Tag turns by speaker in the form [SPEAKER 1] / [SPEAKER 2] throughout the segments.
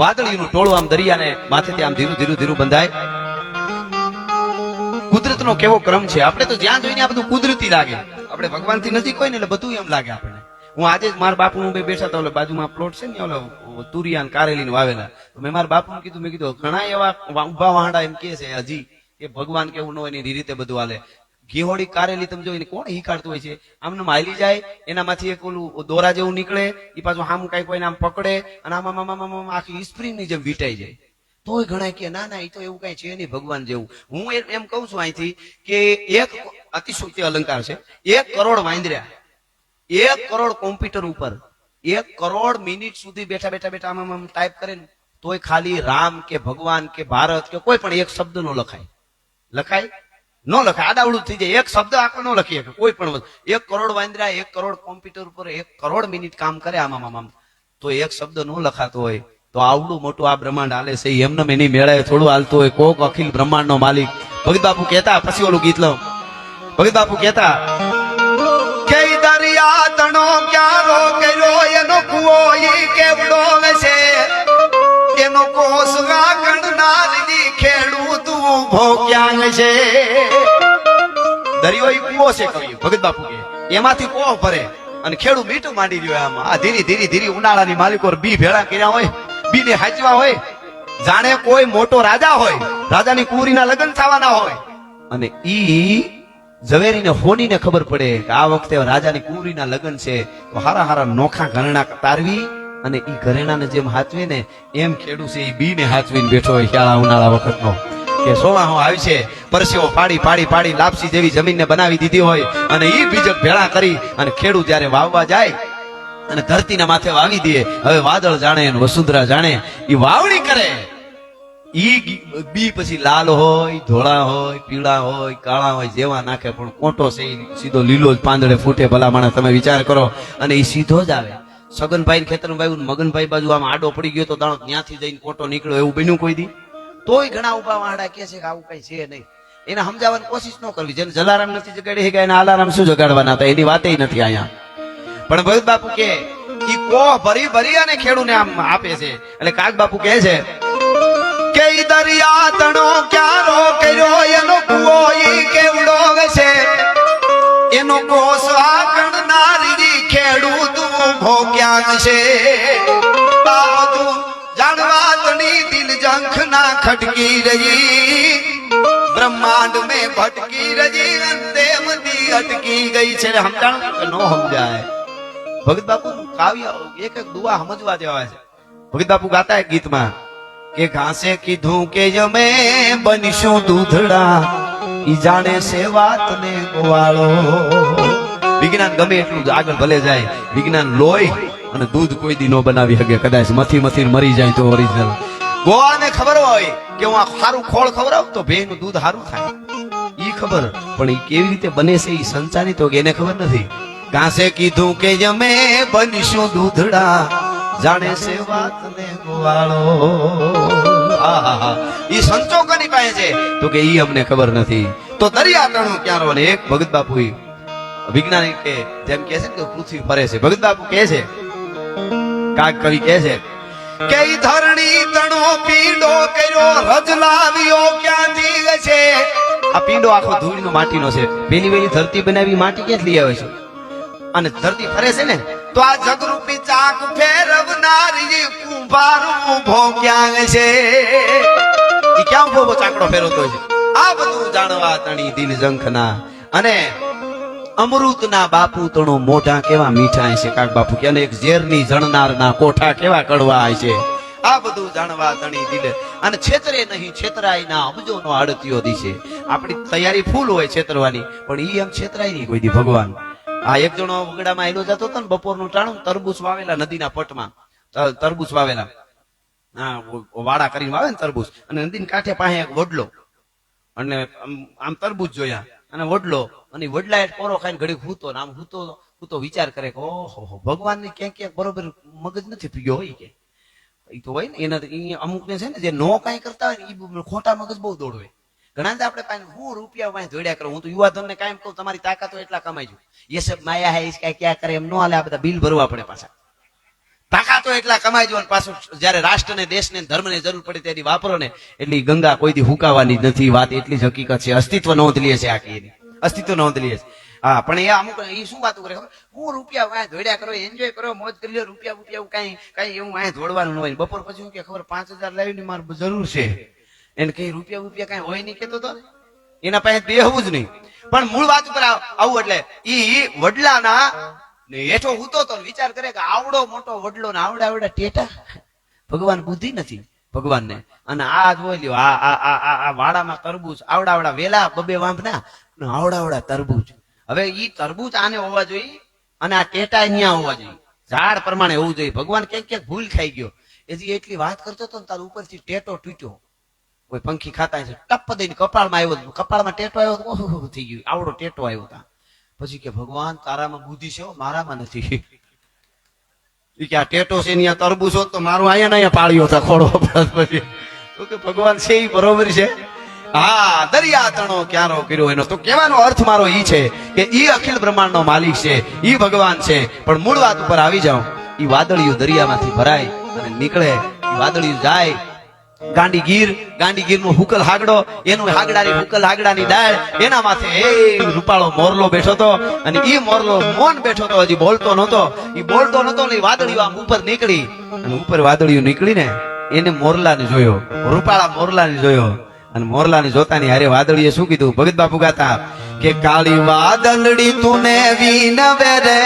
[SPEAKER 1] વાદળીનું ટોળું આમ દરિયાને માથેથી આમ ધીરું ધીરું ધીરું બંધાય. કુદરતનો કેવો ક્રમ છે? આપણે તો જ્યાં જોઈને આ બધું કુદરતી લાગે. આપણે ભગવાનથી નજીક હોય ને એટલે બધું એમ લાગે આપણે હું આજે જ મારા બાપુ બે બેઠા હતા, ઓલે બાજુમાં પ્લોટ છે ને ઓલો તુરિયાન કારેલી વાવેલા. તો મેં મારા બાપુ કીધું, મેં કીધું ઘણા એવા ઊભા વાંડા એમ કે છે, હજી કે ભગવાન કેવું ન હોય એની રીતે બધું હાલે. ઘેહોડી કારેલી તમે જોઈને કોણ હીકાડતું હોય છે? આમને માયલી જાય, એનામાંથી એક ઓલું દોરા જેવું નીકળે એ પાછું આમ કઈ કોઈને આમ પકડે, અને આમ આમ આમ આખી સ્પ્રિંગની જેમ વીટાઈ જાય. તોય ઘણા કે, ના ના એ તો એવું કઈ છે નહીં, ભગવાન જેવું. હું એમ કઉ છું અહીંથી કે એક અતિશોક્તિ અલંકાર છે. એક કરોડ વાંદર્યા. એક કરોડ કોમ્પ્યુટર ઉપર. એક કરોડ મિનિટ સુધી બેઠા બેઠા બેઠા આમ આમ ટાઈપ કરે ને તોય ખાલી રામ કે ભગવાન કે ભારત કે કોઈ પણ એક શબ્દ નો લખાય. લખાય? ન લખાય આડાવડું થઈ જાય. એક શબ્દ આખો ન લખી શકે કોઈ પણ વસ્તુ. એક કરોડ વાંદરા, એક કરોડ કોમ્પ્યુટર ઉપર એક કરોડ મિનિટ કામ કરે આમ આમ તો એક શબ્દ ન લખાતો હોય, તો આવડું મોટું આ બ્રહ્માંડ હાલે છે. એમને એની મેળાએ થોડું હાલતું હોય. કોક અખિલ બ્રહ્માંડ નો માલિક. ભગત બાપુ કહેતા, પછી ઓલું ગીત લઉં. ભગત બાપુ કહેતા, કે દરિયા તણો ક્યારો કર્યો? એનો કુવો કેવડો છે એનો કોસ વાગણનાર ઈ ખેડૂત ઊભો ક્યાં છે? દરિયો એ કુવો છે કવિ, ભગત બાપુ કે એમાંથી કોહ ભરે અને ખેડૂત મીઠું માંડી રહ્યો આમાં. આ ધીરી ધીરી ધીરી ઉનાળાની માલિકો બી ભેળા કર્યા હોય બી ને હાચવા હોય. જાણે કોઈ મોટો રાજા હોય, રાજાની કુરીના લગ્ન થવાના હોય. અને ઈ ઝવેરીને હોનીને ખબર પડે કે આ વખતે રાજાની કુંવરીના લગ્ન છે, તો હારા હારા નોખા ઘરણા તારવી અને એ ઘરેણાને જેમ હાચવીને એમ ખેડૂ છે એ બીને હાચવીને બેઠો હોય શાળા ઉનાળા વખતનો. કે સોમાહો આવશે પરસેવો પાડી પાડી પાડી લાપસી જેવી જમીનને બનાવી દીધી હોય અને એ બીજક ભેળા કરી અને ખેડૂત જ્યારે વાવવા જાય અને ધરતીના માથે વાવી દે, હવે વાદળ જાણે અને વસુંધરા જાણે એ વાવણી કરે. ઈ બી પછી લાલ હોય, ધોળા હોય, પીળા હોય, કાળા હોય, જેવા નાખે, પણ કોટો છે સીધો લીલો જ પાંદડે ફૂટે ભલા માણસ, તમે વિચાર કરો. અને એ સીધો જ આવે. સગનભાઈ ખેતરભાઈ મગનભાઈ બાજુ આમ આડો પડી ગયો તો દાણો ત્યાંથી જઈને કોટો નીકળ્યો એવું બન્યું કોઈ દી. તોય ઘણા ઊભા વાહડા કે છે કે આવું કઈ છે નહીં. એને સમજાવવાની કોશિશ ન કરવી. જેને જલારામ નથી જગાડી શક્યા એને આલારામ શું જગાડવાના હતા? એની વાતે નથી અહીંયા. પણ ભગત બાપુ કે ઈ કો ભરી ભરી અને ખેડૂને આમ આપે છે. એટલે કાગ બાપુ કહે છે કે દરિયા તણો ક્યારો કર્યો? એનો કુવો ઈ કેવડો છે એનો કોસવા આગણનારી ખેડૂત ઊભો ક્યાં છે? આ દિલ જંખ ના ખટકી રહી. બ્રહ્માંડ મે ભટકી રહી અંતે મતી અટકી ગઈ છે. સમજાણ નો? સમજાય. ભગત બાપુ કાવ્ય એક એક દુઆ સમજવા જેવા છે. ભગત બાપુ ગાતા ગીતમાં કે ઘાસે કીધું કે જમે બનીશું દૂધડા. ઈ જાણે છે વાતને ગોવાળો. વિજ્ઞાન ગમે એટલું આગળ ભલે જાય, વિજ્ઞાન લોહી અને દૂધ કોઈ દી ન બનાવી શકે, કદાચ મથી મથી મરી જાય તો ઓરિજિનલ ગોવાને ખબર હોય કે હું આ સારું ખોળ ખવડાવું તો ભેનું દૂધ સારું થાય. ઈ ખબર, પણ ઈ કેવી રીતે બને છે ઈ સંચારિત હોય એને ખબર નથી. કાંસે કીધું કે જમે બનીશું દૂધડા, જાણે છે વાતને ગોવાળો. આહાહા. ઈ સંચો કોની પાસે છે? તો કે ઈ અમને ખબર નથી. તો દરિયા તણું ક્યારો ને એક ભગત બાપુ વિજ્ઞાનિક કે જેમ કે છે ને કે પૃથ્વી ફરે છે. ભગત બાપુ કે છે કાક કવિ કે છે કે ધરણી તણો પીંડો કર્યો, રજ લાવ્યો ક્યાંથી છે? આ પીંડો આખો ધૂળનો માટીનો છે. પેલી વેલી ધરતી બનાવી, માટી ક્યાંથી લઈ આવે છે? અને ધરતી ફરે છે ને તો આ જગરૂપી ચાક ફેરવનારી કુંભાર ઊભો ક્યાં છે? ઈ ક્યાં ઊભો ચાકડો ફેરવતો છે? આ બધું જાણવા તણી દિલ જંખના અને અમૃતના બાપુ તણો મોઢા કેવા મીઠા છે? કાક બાપુ કે એક ઝેરની જણનારના કોઠા કેવા કડવા છે? આ બધું જાણવા તણી દિલ. અને છેતરે નહીં, છેતરાય ના અબજો નો આડતીઓ દી છે આપણી તૈયારી ફૂલ હોય છેતરવાની, પણ ઈ એમ છેતરાય નહીં કોઈ દી ભગવાન. આ એક જણો વગડામાં આયલો જતો હતો ને, બપોરનું ટાણું, તરબૂચ વાવેલા નદીના પટમાં. તરબૂચ વાવેલા. હા વાડા કરીને વાવે ને તરબૂચ. અને નદીના કાંઠે પાસે એક વડલો. અને આમ તરબૂચ જોયા. અને વડલો, અને વડલા એ પોરો ખાઈને ઘડીક હૂતો, ને આમ હૂતો હૂતો વિચાર કરે કે, ઓહો ભગવાન ને ક્યાંક ક્યાંક બરોબર મગજ નથી પીગ્યો હોય કે. એ તો હોય ને, એના અમુક ને છે ને, જે નો કાંઈ કરતા હોય ને, ઈ ખોટા મગજ બહુ દોડવે. ઘણા આપણે પાસે હું રૂપિયા પાસે જોડ્યા કરું? હું તો યુવા ધનને કાયમ કહું, તમારી તાકાત હોય એટલા કમાઈ એ સબ માયા હે ઇસકા ક્યાં કરે? એમ ન હાલે, આ બધા બિલ ભરવા પડે પાછા. તાકાતો એટલા કમાઈ જો પાછું જ્યારે રાષ્ટ્રને, દેશને, ધર્મને જરૂર પડે ત્યારે વાપરો ને, એટલી ગંગા કોઈ દી હુકાવાની નથી. વાત એટલી જ હકીકત છે. અસ્તિત્વ નોંધ છે આખી એની. અસ્તિત્વ નોંધ છે. હા, પણ એ અમુક એ શું વાતો કરે? હું રૂપિયા વાય ધોડ્યા કરો એન્જોય કરો, મોજ કરી લો રૂપિયા રૂપિયા કઈ કઈ એવું વાય ધોડવાનું હોય. બપોર પછી કે ખબર, પાંચ હજાર લાવીને મારે જરૂર છે. એને કઈ રૂપિયા રૂપિયા કઈ હોય નહીં કેતો તો એના પાસે બેહવું જ નહીં. પણ મૂળ વાત ઉપર આવ- એટલે ઈ વડલાના હેઠો હૂતો તો વિચાર કરે કે આવડો મોટો વડલો ને આવડા આવડે ટેટા. ભગવાન બુદ્ધિ નથી ભગવાનને. અને આ જોઈ લ્યો, આ આ આ વાડામાં તરબૂચ, આવડા આવડા વેલા બબે વાંભના આવડાવડા આવડા આવડા તરબૂચ. હવે ઈ તરબૂચ આને હોવા જોઈએ અને આ ટેટા અહીંયા હોવા જોઈએ. ઝાડ પ્રમાણે હોવું જોઈએ. ભગવાન ક્યાંક ક્યાંક ભૂલ ખાઈ ગયો. એથી એટલી વાત કરતો હતો ને તાર ઉપરથી ટેટો તૂટ્યો. કોઈ પંખી ખાતા છે ટપ દઈને કપાળમાં આવ્યો કપાળમાં ટેટો આવ્યો ઓહો થઈ ગયું. આવડો ટેટો આવ્યો તા. પછી કે ભગવાન, તારામાં બુદ્ધિ છે મારામાં નથી. એ કે આ ટેટો છે ને તરબૂચ તો મારું અહીંયા અહીંયા પાળ્યો હતા ખોડો પછી. તો કે ભગવાન છે એ બરોબર છે? હા, દરિયા તણો ક્યારો કર્યો એનો. તો કહેવાનો અર્થ મારો ઈ છે કે ઈ અખિલ બ્રહ્માંડનો માલિક છે, ઈ ભગવાન છે. પણ મૂળ વાત ઉપર આવી જાઉં. ઈ વાદળિયું દરિયામાંથી ભરાય અને નીકળે વાદળિયું જાય ગાંડી ગીર ગાંડી ગીરનું હુકલ હાગડો, એનું હાગડાની હુકલ હાગડાની દાળ એના માથે એ રૂપાળો મોરલો બેઠો હતો અને ઈ મોરલો મોન બેઠો હતો, હજી બોલતો નતો ઈ બોલતો નતો ને વાદળીઓ આમ ઉપર નીકળી. અને ઉપર વાદળીઓ નીકળી ને એને મોરલાને જોયો. રૂપાળા મોરલાને જોયો. અને મોરલાને જોતાની હારે વાદળીએ શું કીધું? ભગત બાપુ ગાતા, કે કાળી વાદળડી તુને વીનવે રે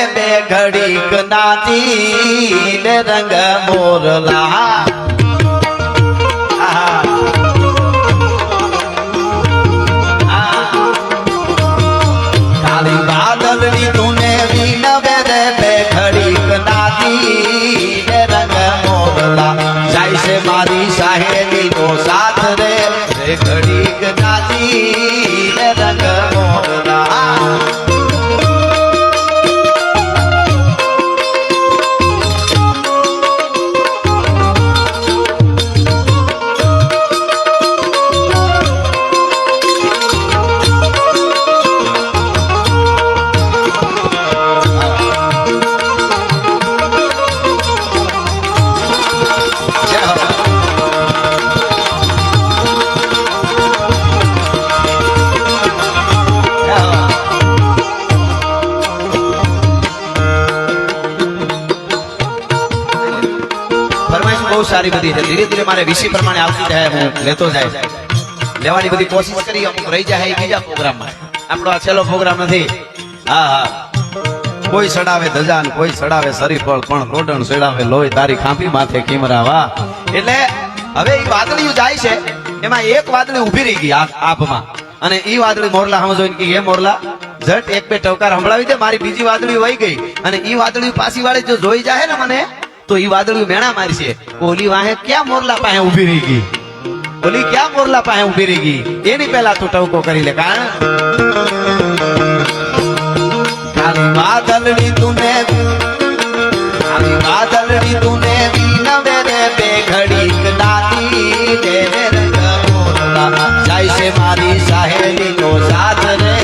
[SPEAKER 1] રંગ મોરલા. નાચી છે ધીરે ધીરે મારે વિષય પ્રમાણે આવતી જાય, હું લેતો જાય. લેવાની બધી કોશિશ કરી, અમુક રહી જાય બીજા પ્રોગ્રામમાં. આપણો આ છેલ્લો પ્રોગ્રામ નથી. હા હા. કોઈ સડાવે ધજાન, કોઈ સડાવે સરીફળ પણ રોડણ સડાવે લોહી, તારી ખાંપી માથે કિમરા, વાહ. એટલે હવે એ વાદળીયું જાય છે, એમાં એક વાદળી ઊભી રહી ગઈ આપમાં અને એ વાદળી મોરલા હમ જોઈને કે એ મોરલા, ઝટ એક બે ટવકાર સંભળાવી દે, મારી બીજી વાદળી વહી ગઈ. અને એ વાદળી પાછી વાળી જો જોઈ જાય ને મને તો ઈ વાદળી મેણા મારશે ઓલી વાહે ક્યાં મોરલા પાસે ઊભી રહી ગઈ? ઓલી ક્યાં મોરલા પાસે ઊભી રહી ગઈ? એની પહેલા તું ટવકો કરી લે, કારણ કાળી વાદળડી તુને કાળી વાદળડી તુને વીનવે રે બે ઘડીક નાતી દે રે રંગ મોરલા. જાય છે મારી સાહેલી નો સાથ રે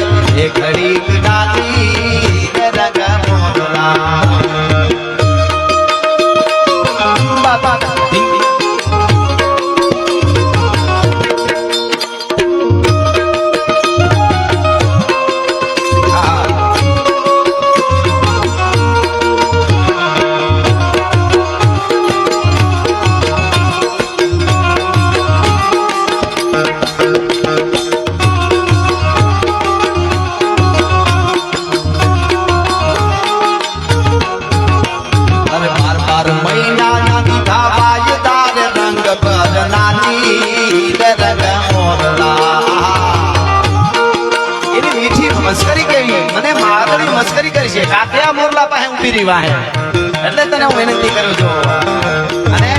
[SPEAKER 1] વાહે એટલે તને હું વિનંતી કરું છું. અને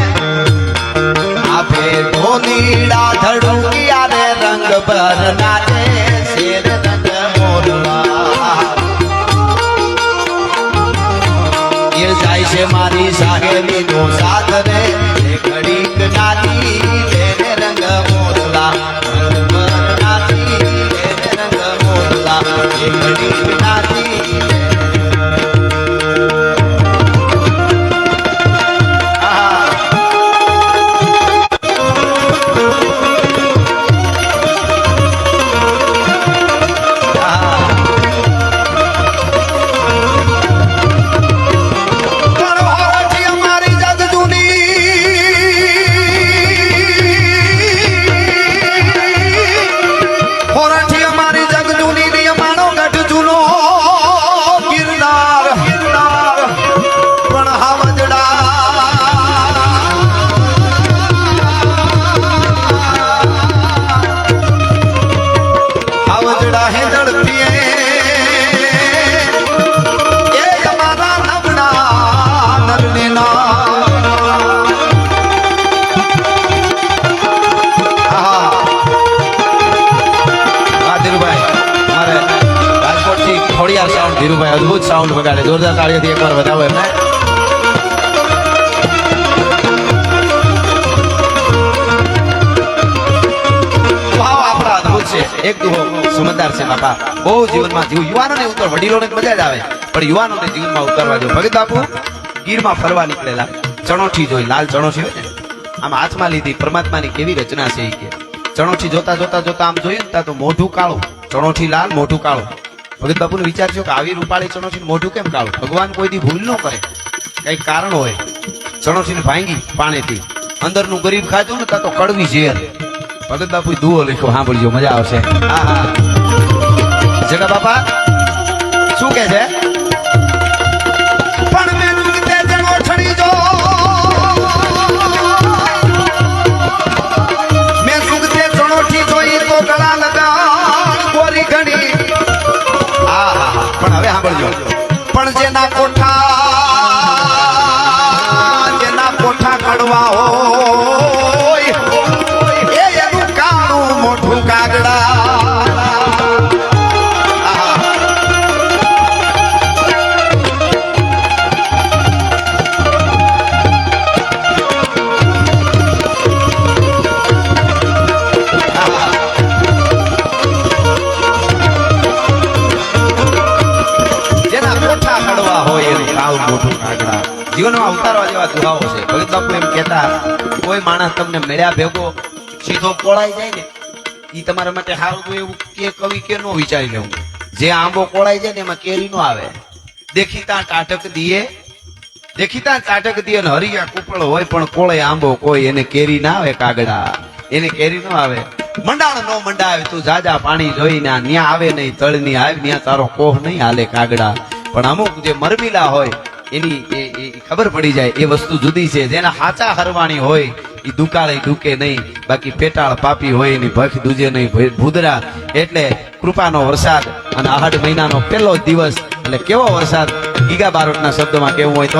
[SPEAKER 1] આપે ધોનીડા ધડુકિયા રે રંગ પર નાચે, શેર રંગ મોરવા. એ જાય છે મારી સાહેબી નો સાથ રે. સાઉન્ડ વગાડે. જોરદાર તાળીઓથી એકવાર વધાવો એમને. છે. એક સમજદાર છે, બાપા. બહુ જીવનમાં જીવ યુવાનોને ઉતર વડીલોને મજા જ આવે. પણ યુવાનોને જીવનમાં ઉતરવા દો. ભગત બાપુ, ગીરમાં ફરવા નીકળેલા. ચણોઠી જોઈ, લાલ ચણોઠી હોય ને? આમ હાથમાં લીધી, પરમાત્માની કેવી રચના છે એ કે. ચણોઠી જોતા જોતા જોતા આમ જોયું ને તો મોઢું કાળું. ચણોઠી લાલ, મોઢું કાળું. ભગત બાપુને વિચારજો કે આવી રૂપાળી ચણોસી મોઢું કેમ કાળું? ભગવાન કોઈ દી ભૂલ ન કરે. કઈ કારણ હોય. ચણોસી ભાંગી પાણીથી. અંદરનું ગરીબ ખાધું ને તો કડવી ઝેર. ભગત બાપુ દુઓ લખ્યો, સાંભળજો, મજા આવશે. હા હા. જગા બાપા, શું કે છે? કોઠા હોય એનું કાળું મોટું કાગડા. જીવનમાં ઉતારવા જેવા દુહાઓ છે. ભગત બાપુ એમ કહેતા, કોઈ માણસ તમને મળ્યા ભેગો, સીધો કોળાઈ જાય ને એ તમારા માટે સારું એવું કે કવિ કે નો વિચારી લેવું. જે આંબો કોળાઈ જાય ને, એમાં કેરી નો આવે. દેખીતા ટાટક દીએ, દેખીતા ટાટક દીએ ને હરિયા કુપળ હોય, પણ કોળે આંબો કોઈ, એને કેરી ના આવે કાગડા. એને કેરી નો આવે. મંડાણ નો મંડાવે તું જાજા પાણી જોઈને ને ન્યા આવે નહીં, તળની આવે, ન્યા તારો કોહ નહીં હાલે કાગડા. પણ અમુક જે મરમીલા હોય, એની એ- ખબર પડી જાય, એ વસ્તુ જુદી છે. જેના હાચા હરવાણી હોય એ દુકાળે દુકે નહીં, બાકી પેટાળ પાપી હોય, એની ભખ દૂજે નહીં ભૂદરા. એટલે કૃપાનો વરસાદ અને આહડ મહિનાનો પહેલો દિવસ. એટલે કેવો વરસાદ? ગીગા બારોટના શબ્દમાં કેવું હોય તો?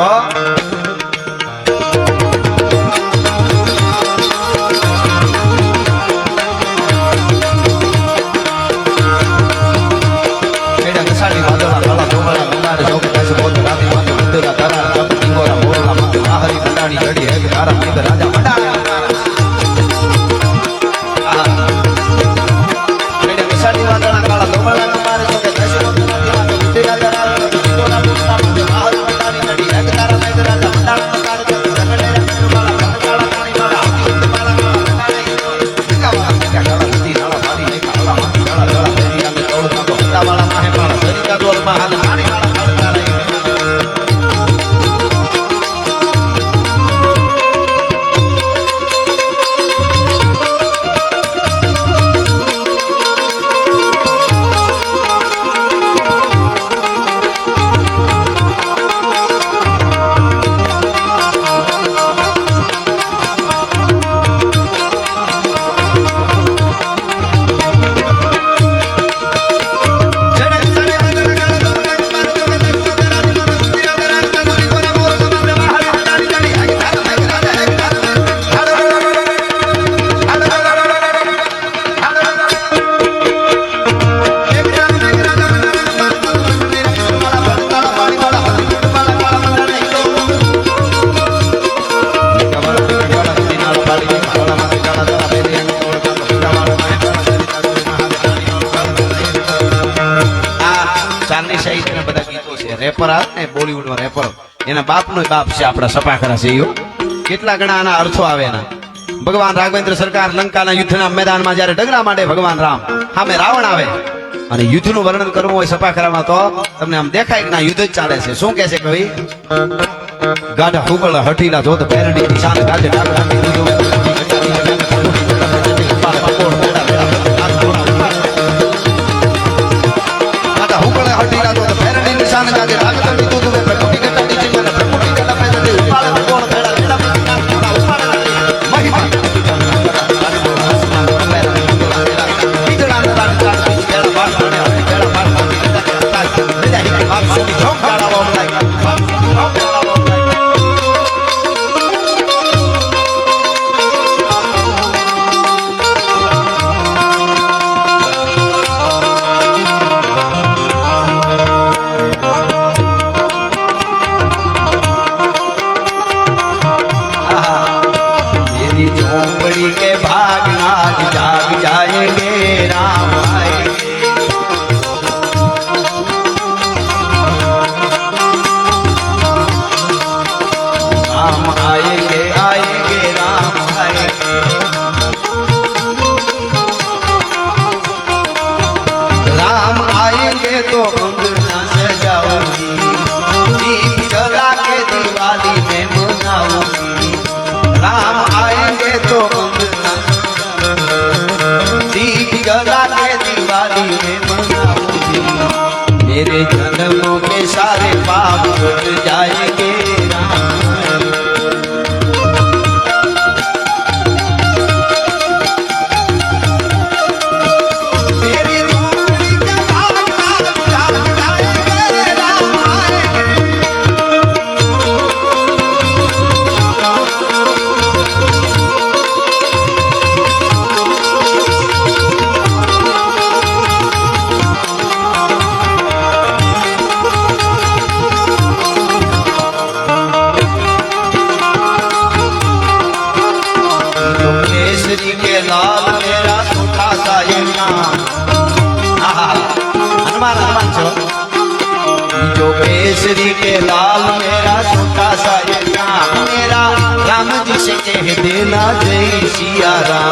[SPEAKER 1] એના બાપનો બાપ છે, આપણા સપાખરા છે ઈયો. કેટલા ઘણા આના અર્થો આવે એના. ભગવાન રાઘવેન્દ્ર સરકાર લંકાના યુદ્ધના મેદાનમાં જ્યારે ડગરા માટે ભગવાન રામ, સામે રાવણ આવે. અને યુદ્ધનું વર્ણન કરવું હોય સપાખરામાં તો તમને આમ દેખાય કે ના યુદ્ધ જ ચાલે છે. શું કહે છે કવિ? ગાઢા હુગળ હઠીલા જોત પેરડી નિશાન ગાજે ડાગરા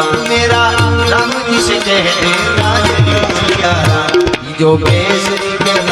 [SPEAKER 1] राम मेरा राम जी से कह देना जय सिया राम जो केसरी के लाल